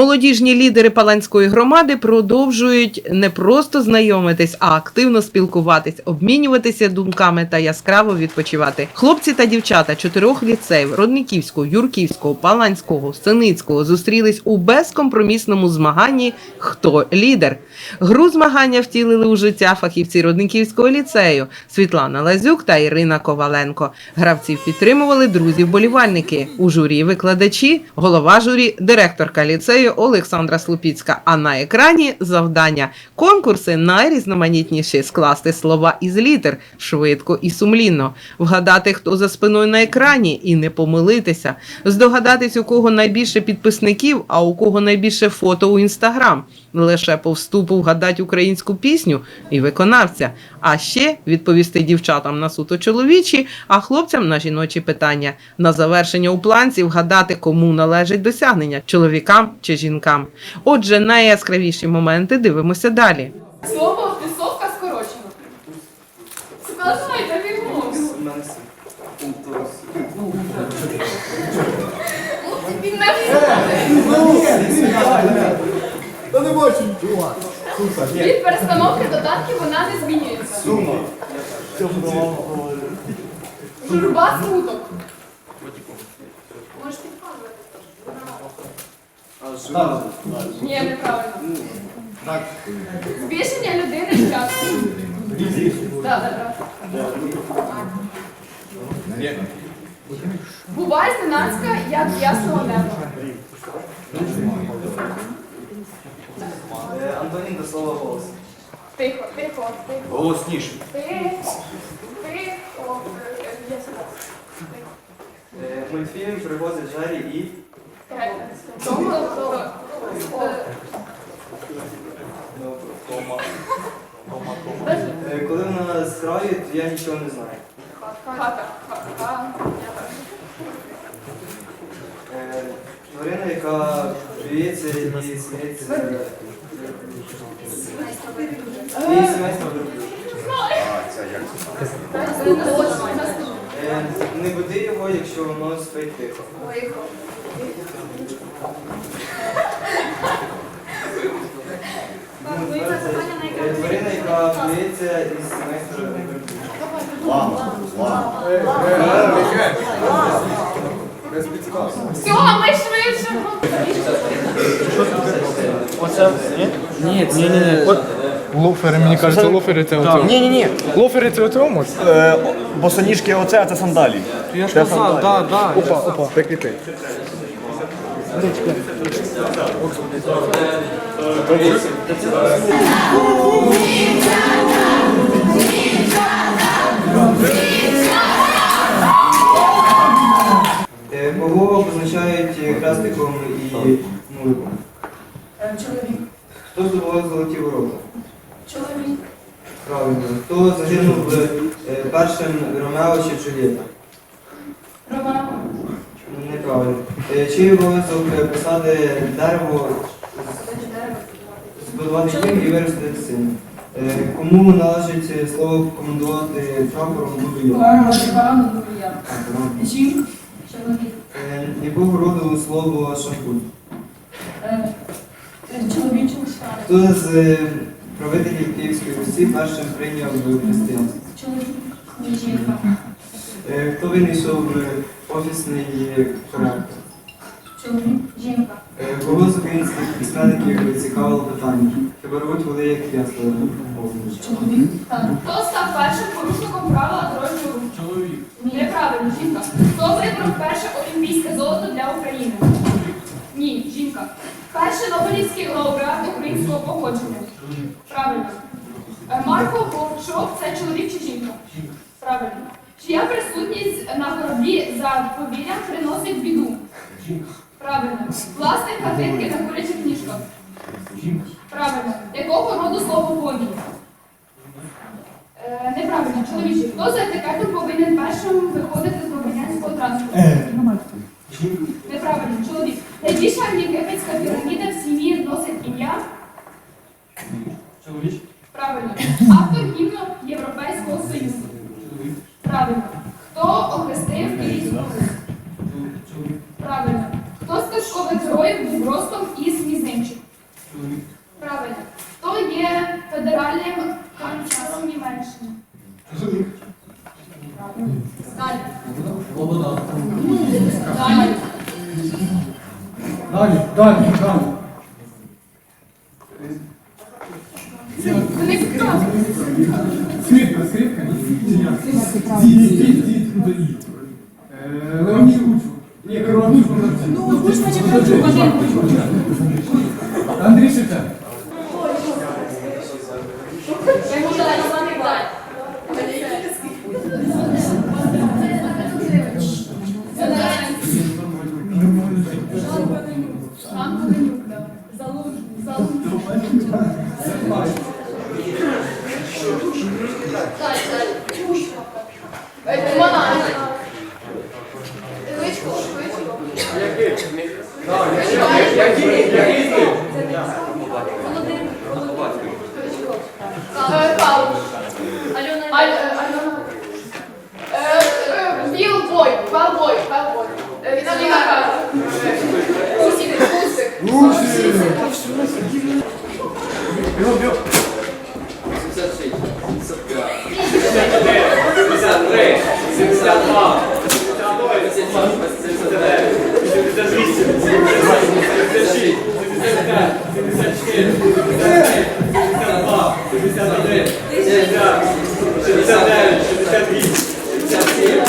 Молодіжні лідери Паланської громади продовжують не просто знайомитись, а активно спілкуватись, обмінюватися думками та яскраво відпочивати. Хлопці та дівчата чотирьох ліцеїв Родниківського, Юрківського, Паланського, Синицького зустрілись у безкомпромісному змаганні Хто лідер. Гру змагання втілили у життя фахівці Родниківського ліцею Світлана Лазюк та Ірина Коваленко. Гравців підтримували друзі-вболівальники. У журі викладачі, голова журі, директорка ліцею Олександра Слупіцька. А на екрані завдання конкурси найрізноманітніші скласти слова із літер швидко і сумлінно, вгадати, хто за спиною на екрані, і не помилитися, здогадатись, у кого найбільше підписників, а у кого найбільше фото у інстаграм. Лише по вступу вгадати українську пісню і виконавця. А ще відповісти дівчатам на суто чоловічі, а хлопцям на жіночі питання. На завершення у планці вгадати, кому належить досягнення чоловікам чи жінкам. Отже, найяскравіші моменти дивимося далі. Слово Від перестановки додатків вона не змінюється. Сума. Журба смуток. Можеш підказувати. Ні, неправильно. Так. Збільшення людини з часу. Так, так, так. Буває зненацька, як ясного неба. Антонін до слова голос. Тихо, тихо, тихо. Голосніше. Тихо, тихо. Е, я. Е, Мультфільм привозить жарі і Тихо. Тому, то, е, Е, коли вона з краю, то я нічого не знаю. Хата. Хата. Е, Тварина, яка б'ється і сміється. І сімейство верблюд. Е, Не буди його, якщо воно спить тихо. Е, Тварина, яка б'ється із сімейства. Без. Все, ми швидше. Ні, ні, ні. От, Лофери, мені кажеться, лофери це оце. ні, ні, ні. Лофери це оце омот? Е, босоніжки оце, а це сандалі. Я ж казав, да, да. Опа, опа, прикріпи. Е, Кого позначають е, хрестиком і нуликом? Золоті ворота? Чоловік. Правильно. Хто загинув е, першим Ромео чи Джульєта? Роман. Неправильно. Е, Чий обов'язок е, посади дерево, збудувати дім і виростити сина? Е, Кому належить е, слово командувати прапором. Чоловік. Е, Якого роду слово шампунь? Хто з е, правителів Київської Русі першим прийняв християнство? Чоловік. Жінка. Е, Хто винайшов офісний проект? Чоловік. Жінка. Е, Кого з українських письменників цікавило питання? Хіба рвуть води, як ясно? Чоловік. Хто став першим порушником правила дорожнього руху? Чоловік. Неправильно, жінка. Хто вибрав перше олімпійське золото для України? Ні, жінка. Перший Нобелівський лауреат українського походження? Правильно. Е, Марко Горчов це чоловік чи жінка? Правильно. Чия присутність на кораблі за повір'ям приносить біду? Правильно. Власник хатинки на курячих ніжках? Правильно. Якого роду слово поні? Е, неправильно, чоловічий. Хто за етикетом повинен першим виходити з громадянського транспорту? Неправильно, чоловік. Найбільша єгипетська піраміда в Правильно. Автор гімну Європейського Союзу. Правильно. Хто охрестив Київську? Правильно. Хто з казкових героїв був ростом із мізинчик? Правильно. Хто є федеральним канчасом Німеччини? Правильно. Далі. Далі. Далі. Далі. Далі. Я йому далі, Е, Віталіна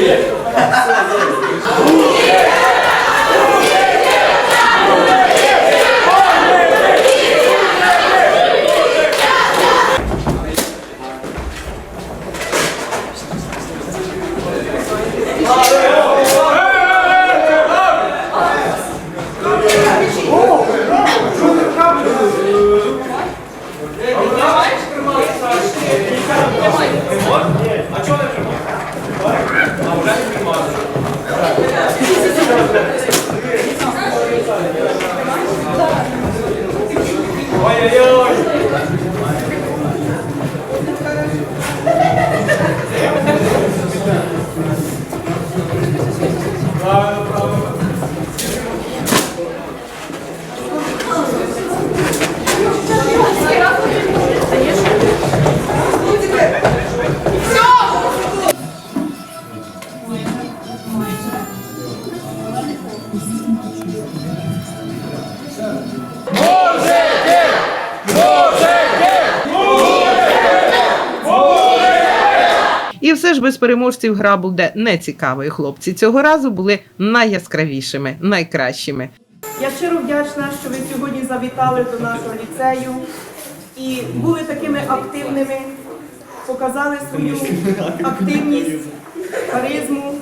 Кара. І все ж без переможців гра буде не цікавою. Хлопці цього разу були найяскравішими, найкращими. Я щиро вдячна, що ви сьогодні завітали до нашого ліцею і були такими активними, показали свою активність, харизму,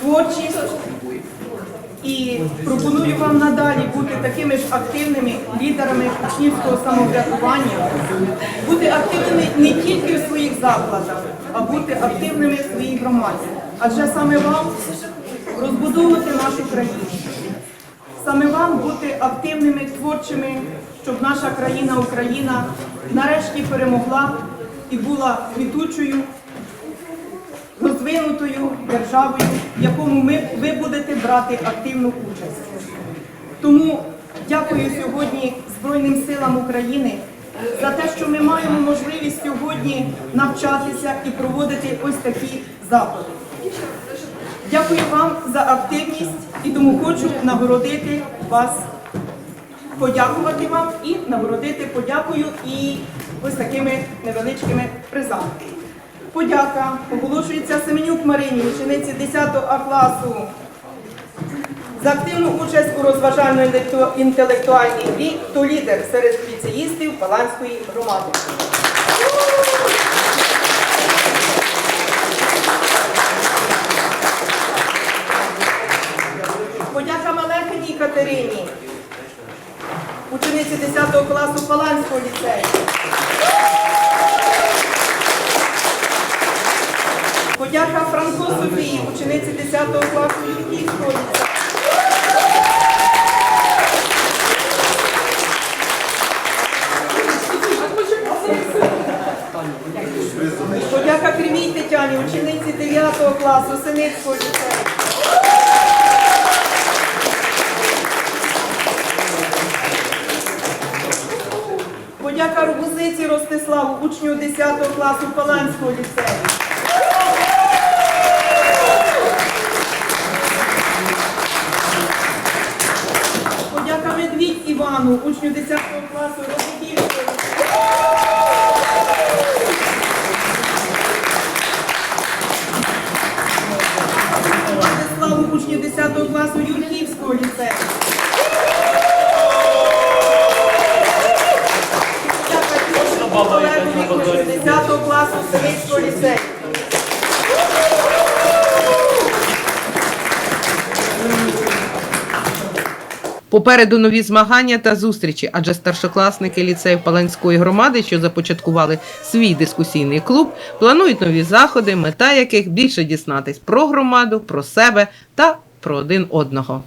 творчість. І пропоную вам надалі бути такими ж активними лідерами учнівського самоврядування, бути активними не тільки в своїх закладах, а бути активними в своїй громаді. Адже саме вам розбудовувати нашу країну. Саме вам бути активними, творчими, щоб наша країна, Україна, нарешті перемогла і була квітучою, розвинутою державою, в якому ми, ви будете брати активну участь. Тому дякую сьогодні Збройним силам України за те, що ми маємо можливість сьогодні навчатися і проводити ось такі заходи. Дякую вам за активність і тому хочу нагородити вас, подякувати вам і нагородити подякою і ось такими невеличкими призами. Подяка оголошується Семенюк Марині, учениці 10 А класу, за активну участь у розважально-інтелектуальній грі «Хто лідер серед ліцеїстів Паланської громади. Подяка Малехині Катерині, учениці 10 класу Паланського ліцею. Подяка Франко Софії, учениці 10 класу Юрківського ліцею. Подяка Кривій Тетяні, учениці 9 класу Синицького ліцею. Подяка Рогузиці Ростиславу, учню 10 класу Паланського ліцею. Івану, учню 10 класу Розиківського. Владиславу, учню 10 класу Юрківського ліцею. Тимошенку учню 10 класу Сирійського ліцею. Попереду нові змагання та зустрічі, адже старшокласники ліцею Паланської громади, що започаткували свій дискусійний клуб, планують нові заходи, мета яких більше дізнатись про громаду, про себе та про один одного.